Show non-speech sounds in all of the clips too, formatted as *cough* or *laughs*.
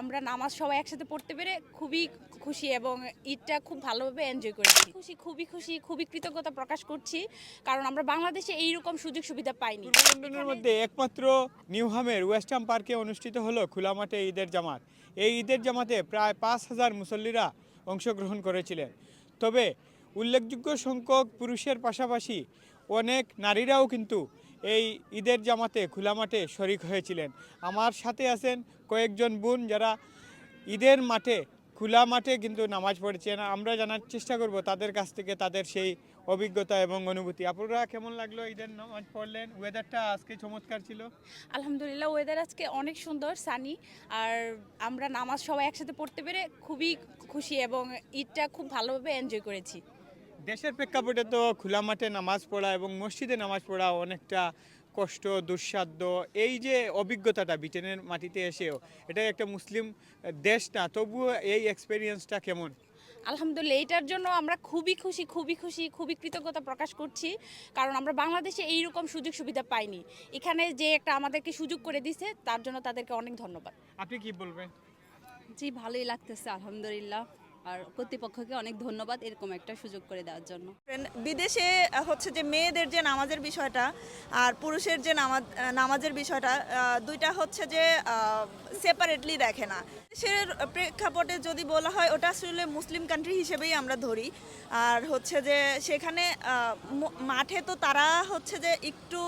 আমরা নামাজ সবাই একসাথে পড়তে পেরে খুবই খুশি এবং ঈদটা খুব ভালোভাবে এনজয় করেছি। খুশি খুবই খুশি খুবই কৃতজ্ঞতা প্রকাশ করছি কারণ আমরা বাংলাদেশে এইরকম সুযোগ সুবিধা পাইনি। লন্ডনের মধ্যে একমাত্র নিউহামের ওয়েস্টার্ন পার্কে অনুষ্ঠিত হলো খোলা মাঠে ঈদের জামাত। এই ঈদের জামাতে প্রায় পাঁচ হাজার মুসল্লিরা অংশগ্রহণ করেছিলেন। তবে উল্লেখযোগ্য সংখ্যক পুরুষের পাশাপাশি অনেক নারীরাও কিন্তু এই ঈদের জামাতে, খোলা মাঠে শরিক হয়েছিলেন। আমার সাথে আছেন কয়েকজন বোন যারা ঈদের মাঠে, খোলা মাঠে কিন্তু নামাজ পড়েছেন। আমরা জানার চেষ্টা করব তাদের কাছ থেকে তাদের সেই অভিজ্ঞতা এবং অনুভূতি। আপনারা কেমন লাগল ঈদের নামাজ পড়লেন? ওয়েদারটা আজকে চমৎকার ছিল। আলহামদুলিল্লাহ ওয়েদার আজকে অনেক সুন্দর সানি আর আমরা নামাজ সবাই একসাথে পড়তে পেরে খুবই খুশি এবং ঈদটা খুব ভালোভাবে এনজয় করেছি। দেশের প্রেক্ষাপটে তো খোলা মাঠে নামাজ পড়া এবং মসজিদে নামাজ পড়া অনেকটা কষ্ট দুঃসাধ্য এই যে অভিজ্ঞতাটা ব্রিটেনের মাটিতে এসেও এটা একটা মুসলিম দেশ না তবুও এই এক্সপেরিয়েন্সটা কেমন? আলহামদুলিল্লাহ এটার জন্য আমরা খুবই খুশি খুবই খুশি খুবই কৃতজ্ঞতা প্রকাশ করছি কারণ আমরা বাংলাদেশে এইরকম সুযোগ সুবিধা পাইনি। এখানে যে একটা আমাদেরকে সুযোগ করে দিছে তার জন্য তাদেরকে অনেক ধন্যবাদ। আপনি কি বলবেন? জি ভালোই লাগতেছে আলহামদুলিল্লাহ। আর কর্তৃপক্ষকে অনেক ধন্যবাদ এরকম একটা সুযোগ করে দেওয়ার জন্য। বিদেশে হচ্ছে যে মেয়েদের যে নামাজের বিষয়টা আর পুরুষের যে নামাজ নামাজের বিষয়টা দুইটা হচ্ছে যে সেপারেটলি দেখে না। দেশের প্রেক্ষাপটে যদি বলা হয়, ওটা আসলে মুসলিম কান্ট্রি হিসেবেই আমরা ধরি। আর হচ্ছে যে সেখানে মাঠে তো তারা হচ্ছে যে একটু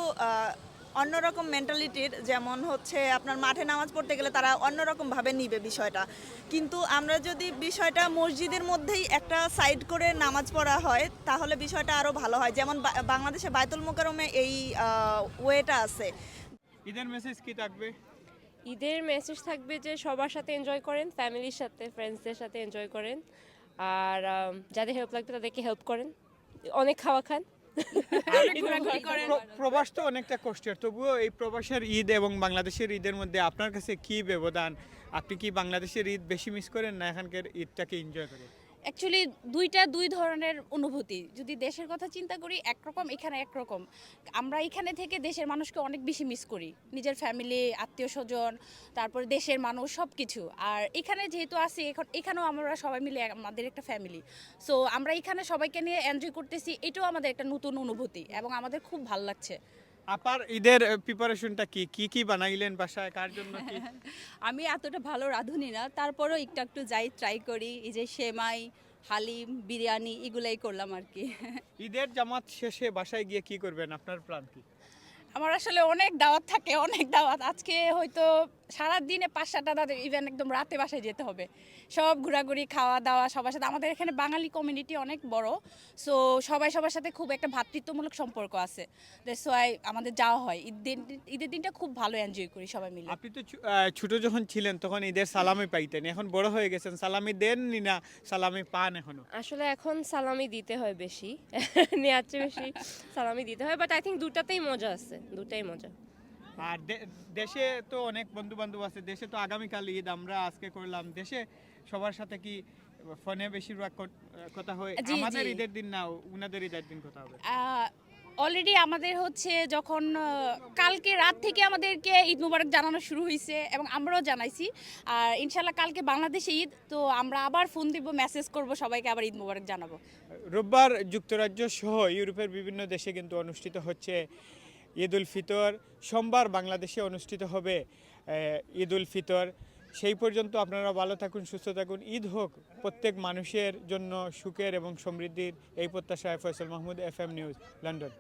অন্যরকম মেন্টালিটির যেমন হচ্ছে আপনার মাঠে নামাজ পড়তে গেলে তারা অন্যরকমভাবে নিবে বিষয়টা। কিন্তু আমরা যদি বিষয়টা মসজিদের মধ্যেই একটা সাইড করে নামাজ পড়া হয় তাহলে বিষয়টা আরও ভালো হয়। যেমন বা- বাংলাদেশে বায়তুল মোকারমে এই ওয়েটা আছে। ঈদের মেসেজ কি থাকবে? ঈদের মেসেজ থাকবে যে সবার সাথে এনজয় করেন ফ্যামিলির সাথে ফ্রেন্ডসদের সাথে এনজয় করেন। আর যাদের হেল্প লাগবে তাদেরকে হেল্প করেন। অনেক খাওয়া খান। প্রবাস তো অনেকটা কষ্টের। তবুও এই প্রবাসের ঈদ এবং বাংলাদেশের ঈদের মধ্যে আপনার কাছে কি ব্যবধান? আপনি কি বাংলাদেশের ঈদ বেশি মিস করেন না এখানকার ঈদটাকে এনজয় করেন? অ্যাকচুয়ালি দুইটা দুই ধরনের অনুভূতি। যদি দেশের কথা চিন্তা করি, একরকম, এখানে একরকম। আমরা এখানে থেকে দেশের মানুষকে অনেক বেশি মিস করি। নিজের ফ্যামিলি আত্মীয় স্বজন, তারপরে দেশের মানুষ সব কিছু আর এখানে যেহেতু আছি, এখন এখানেও আমরা সবাই মিলে আমাদের একটা ফ্যামিলি সো আমরা এখানে সবাইকে নিয়ে এনজয় করতেছি, এটাও আমাদের একটা নতুন অনুভূতি এবং আমাদের খুব ভালো লাগছে। আপার ঈদের প্রিপারেশনটা কি? কি কি বানাইলেন বাসায়? কার জন্য কি? *laughs* আমি এতটা ভালো রাঁধুনি না তারপরেও একটু একটু যাই ট্রাই করি। এই যে সেমাই হালিম বিরিয়ানি এগুলাই করলাম আর কি। *laughs* ঈদের জামাত শেষে বাসায় গিয়ে কি করবেন? আপনার প্ল্যান কি? আমার আসলে অনেক দাওয়াত থাকে অনেক দাওয়াত। আজকে হয়তো সারা দিনে পাঁচ সাতটা দাওয়াত ইভেন একদম রাতে বাসায় যেতে হবে। সব ঘোরাঘুরি খাওয়া দাওয়া সবার সাথে। আমাদের এখানে বাঙালি কমিউনিটি অনেক বড় সো সবাই সবার সাথে খুব একটা ভ্রাতৃত্বমূলক সম্পর্ক আছে। দ্যাটস ওয়াই আমাদের যাওয়া হয়। ঈদ দিন ঈদের দিনটা খুব ভালো এনজয় করি সবাই মিলে। আপনি তো ছোট যখন ছিলেন তখন ঈদের সালামি পাইতেন। এখন বড় হয়ে গেছেন সালামি দেন নি না সালামি পান এখনও? আসলে এখন সালামি দিতে হয় বেশি। *laughs* নেওয়ার চেয়ে বেশি সালামি দিতে হয় বাট আই থিঙ্ক দুটাতেই মজা আছে। দুটাই মজা। আর দেশে তো অনেক বন্ধু বান্ধব আছে দেশে তো আগামীকাল ঈদ আমরা আজকে করলাম। দেশে সবার সাথে কি ফোনে বেশিরভাগ কথা হয়? আমাদের ঈদের দিন না উনাদের ঈদের দিন কথা হবে। অলরেডি আমাদের হচ্ছে যখন কালকে রাত থেকে আমাদেরকে ঈদ মুবারক জানানো শুরু হয়েছে এবং আমরাও জানাইছি। আর ইনশাল্লাহ কালকে বাংলাদেশে ঈদ তো আমরা আবার ফোন দিব মেসেজ করব সবাইকে আবার ঈদ মুবারক জানাব। রোববার যুক্তরাজ্য সহ ইউরোপের বিভিন্ন দেশে কিন্তু অনুষ্ঠিত হচ্ছে ঈদ উল ফিতর সোমবার বাংলাদেশে অনুষ্ঠিত হবে ঈদ উল ফিতর। সেই পর্যন্ত আপনারা ভালো থাকুন, সুস্থ থাকুন। ঈদ হোক, প্রত্যেক মানুষের জন্য সুখের এবং সমৃদ্ধির এই প্রত্যাশায় Faisal Mahmud F M news, London.